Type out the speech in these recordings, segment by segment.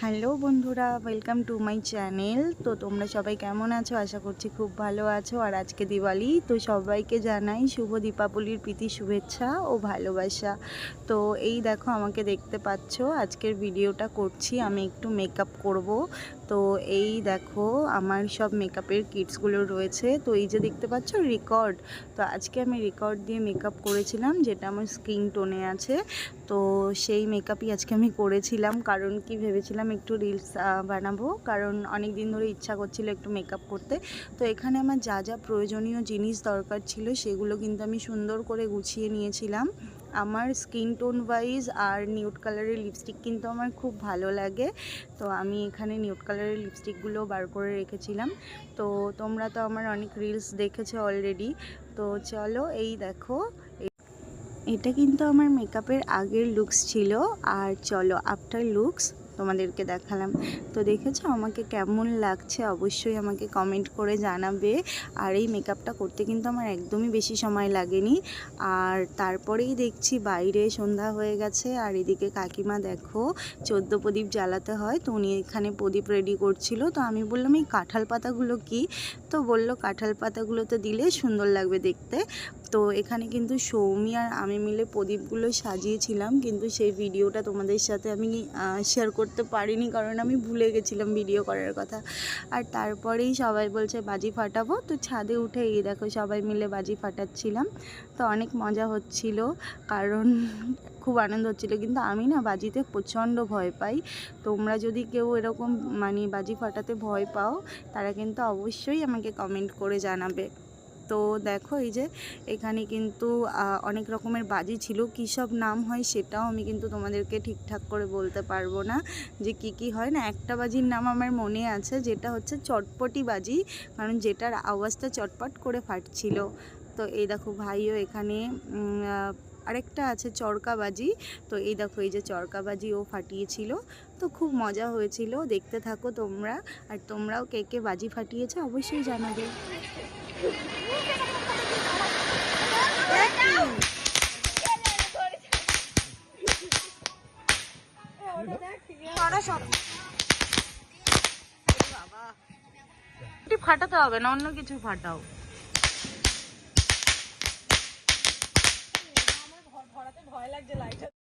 Hello বন্ধুরা welcome to my channel তো তোমরা সবাই কেমন আছো? আশা করছি খুব ভালো আছো। আর আজকে দিওয়ালি, তো সবাইকে জানাই শুভ দীপাবলির প্রীতি, শুভেচ্ছা ও ভালোবাসা। তো এই দেখো, আমাকে দেখতে পাচ্ছ, আজকের ভিডিওটা করছি, আমি একটু মেকআপ করব। তো এই দেখো, আমার সব মেকআপের কিটসগুলো রয়েছে। তো এই যে দেখতে পাচ্ছ রেকর্ড তো আজকে আমি রেকর্ড দিয়ে মেকআপ করেছিলাম, যেটা আমার স্কিন টোনে আছে। তো সেই মেকআপই আজকে আমি করেছিলাম, কারণ কি ভেবেছিলাম একটু রিলস বানাবো। কারণ অনেক দিন ধরে ইচ্ছা করছিল একটু মেকআপ করতে। তো এখানে আমার যা যা প্রয়োজনীয় জিনিস দরকার ছিল, সেগুলো কিন্তু আমি সুন্দর করে গুছিয়ে নিয়েছিলাম। আমার স্কিন টোন ওয়াইজ আর নিউড কালারের লিপস্টিক কিন্তু আমার খুব ভালো লাগে। তো আমি এখানে নিউড কালারের লিপস্টিকগুলো বার করে রেখেছিলাম। তো তোমরা তো আমার অনেক রিলস দেখেছ অলরেডি তো চলো, এই দেখো। এটা কিন্তু আমার মেকআপের আগের লুকস ছিল। আর চলো আফটার লুকস তোমাদেরকে দেখালাম। তো দেখেছ আমাকে কেমন লাগছে? অবশ্যই আমাকে কমেন্ট করে জানাবে। আর এই মেকআপটা করতে কিন্তু আমার একদমই বেশি সময় লাগেনি। আর তারপরেই দেখছি বাইরে সন্ধ্যা হয়ে গেছে। আর এদিকে কাকিমা দেখো, চোদ্দ প্রদীপ জ্বালাতে হয়। তো উনি এখানে প্রদীপ রেডি করছিল। তো আমি বললাম, এই কাঁঠাল পাতাগুলো কি? তো বলল, কাঁঠাল পাতাগুলো তো দিলে সুন্দর লাগবে দেখতে। তো এখানে কিন্তু সৌমি আর আমি মিলে প্রদীপগুলো সাজিয়েছিলাম, কিন্তু সেই ভিডিওটা তোমাদের সাথে আমি শেয়ার করতে পারিনি কারণ আমি ভুলে গেছিলাম ভিডিও করার কথা। আর তারপরেই সবাই বলছে, বাজি ফাটাবো? তো ছাদে উঠে এই দেখো সবাই মিলে বাজি ফাটাচ্ছিলাম। তো অনেক মজা হচ্ছিল, কারণ খুব আনন্দ হচ্ছিল, কিন্তু আমি না বাজিতে প্রচণ্ড ভয় পাই। তোমরা যদি কেউ এরকম মানে বাজি ফাটাতে ভয় পাও, তারা কিন্তু অবশ্যই আমাকে কমেন্ট করে জানাবে। তো দেখো এই যে এখানে কিন্তু অনেক রকমের বাজি ছিল। কী সব নাম হয় সেটাও আমি কিন্তু তোমাদেরকে ঠিকঠাক করে বলতে পারব না যে কি কি হয় না। একটা বাজির নাম আমার মনে আছে যেটা হচ্ছে চটপটি বাজি, কারণ যেটার আওয়াজটা চটপট করে ফাটছিল। তো এই দেখো ভাইও এখানে আরেকটা আছে চরকাবাজি তো এই দেখো এই যে চরকাবাজি ও ফাটিয়েছিল। তো খুব মজা হয়েছিল। দেখতে থাকো তোমরা। আর তোমরাও কে কে বাজি ফাটিয়েছো অবশ্যই জানাবে। ফাটাতে হবে না অন্য কিছু ফাটাও।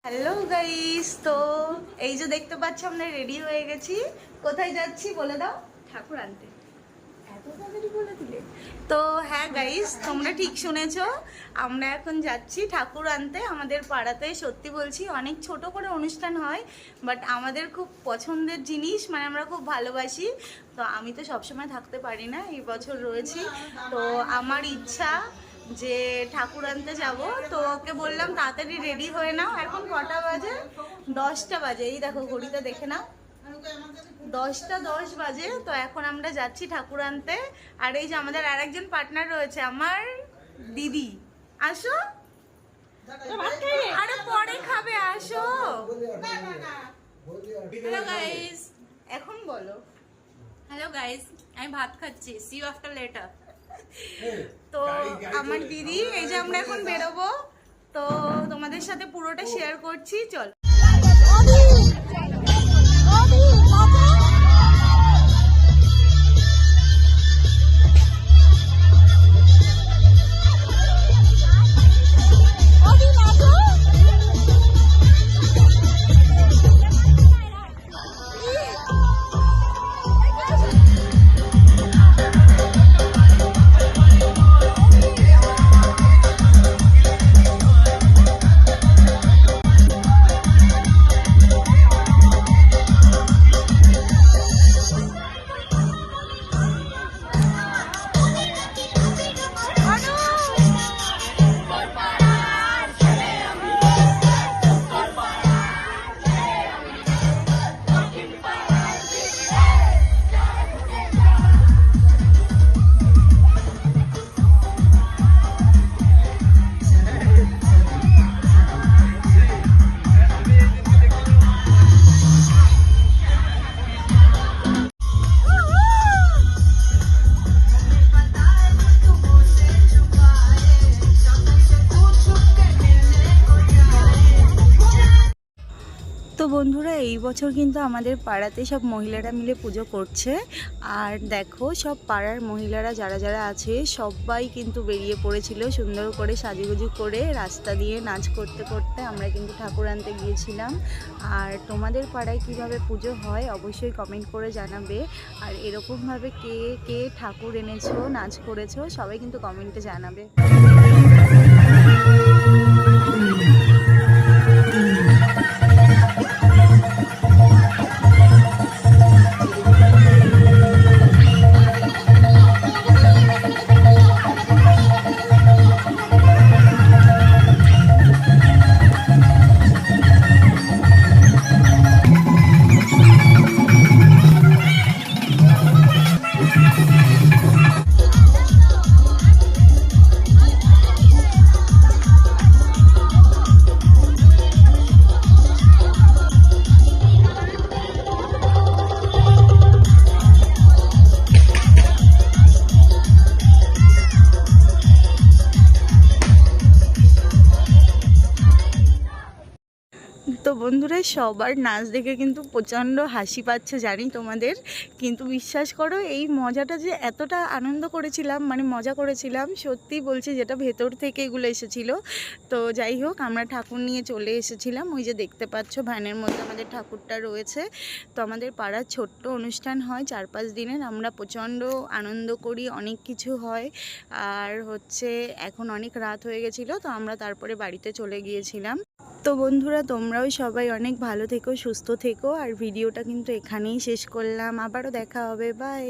হ্যালো গাইস তো এই যে দেখতে পাচ্ছ আমরা রেডি হয়ে গেছি। কোথায় যাচ্ছি বলে দাও? ঠাকুর আনতে। তো হ্যাঁ গাইস তোমরা ঠিক শুনেছো। আমরা এখন যাচ্ছি ঠাকুর আনতে। আমাদের পাড়াতে সত্যি বলছি, অনেক ছোট করে অনুষ্ঠান হয় বাট আমাদের খুব পছন্দের জিনিস মানে আমরা খুব ভালোবাসি। তো আমি তো সবসময় থাকতে পারি না, এই বছর রয়েছি। তো আমার ইচ্ছা যে ঠাকুর আনতে যাব। তো ওকে বললাম, তাড়াতাড়ি রেডি হয়ে নাও। এখন কটা বাজে? দশটা বাজে। এই দেখো, ঘড়িটা দেখে নাও। দশটা দশ বাজে তো এখন আমরা যাচ্ছি ঠাকুর আনতে। আর এই যে আমাদের আর একজন পার্টনার রয়েছে আমার দিদি। আসো। আরে পরে খাবে আসো। হ্যালো গাইস এখন বলো। হ্যালো গাইস আমি ভাত খাচ্ছি। সি ইউ আফটার লেটার তো আমার দিদি এই যে আমরা এখন বেরোবো। তো তোমাদের সাথে পুরোটা শেয়ার করছি চল। এই বছর কিন্তু আমাদের পাড়াতে সব মহিলারা মিলে পুজো করছে। আর দেখো, সব পাড়ার মহিলারা যারা যারা আছে, সবাই কিন্তু বেরিয়ে পড়েছিল সুন্দর করে সাজুগুজু করে রাস্তা দিয়ে নাচ করতে করতে। আমরা কিন্তু ঠাকুর আনতে গিয়েছিলাম। আর তোমাদের পাড়ায় কীভাবে পুজো হয় অবশ্যই কমেন্ট করে জানাবে। আর এরকমভাবে কে কে ঠাকুর এনেছো, নাচ করেছ, সবাই কিন্তু কমেন্টে জানাবে। তো বন্ধুরা, সবার নাচ দেখে কিন্তু প্রচণ্ড হাসি পাচ্ছে, জানি তোমাদের। কিন্তু বিশ্বাস করো, এই মজাটা যে এতটা আনন্দ করেছিলাম মানে মজা করেছিলাম, সত্যি বলছি যেটা ভেতর থেকে এগুলো এসেছিল। তো যাই হোক, আমরা ঠাকুর নিয়ে চলে এসেছিলাম। ওই যে দেখতে পাচ্ছ, ভ্যানের মধ্যে আমাদের ঠাকুরটা রয়েছে। তো আমাদের পাড়ার ছোট্ট অনুষ্ঠান হয় চার পাঁচ দিনের। আমরা প্রচণ্ড আনন্দ করি, অনেক কিছু হয়। আর হচ্ছে, এখন অনেক রাত হয়ে গেছিল, তো আমরা তারপরে বাড়িতে চলে গিয়েছিলাম। তো বন্ধুরা, তোমরাও সবাই অনেক ভালো থেকো, সুস্থ থেকো। আর ভিডিওটা কিন্তু এখানেই শেষ করলাম। আবারও দেখা হবে। বাই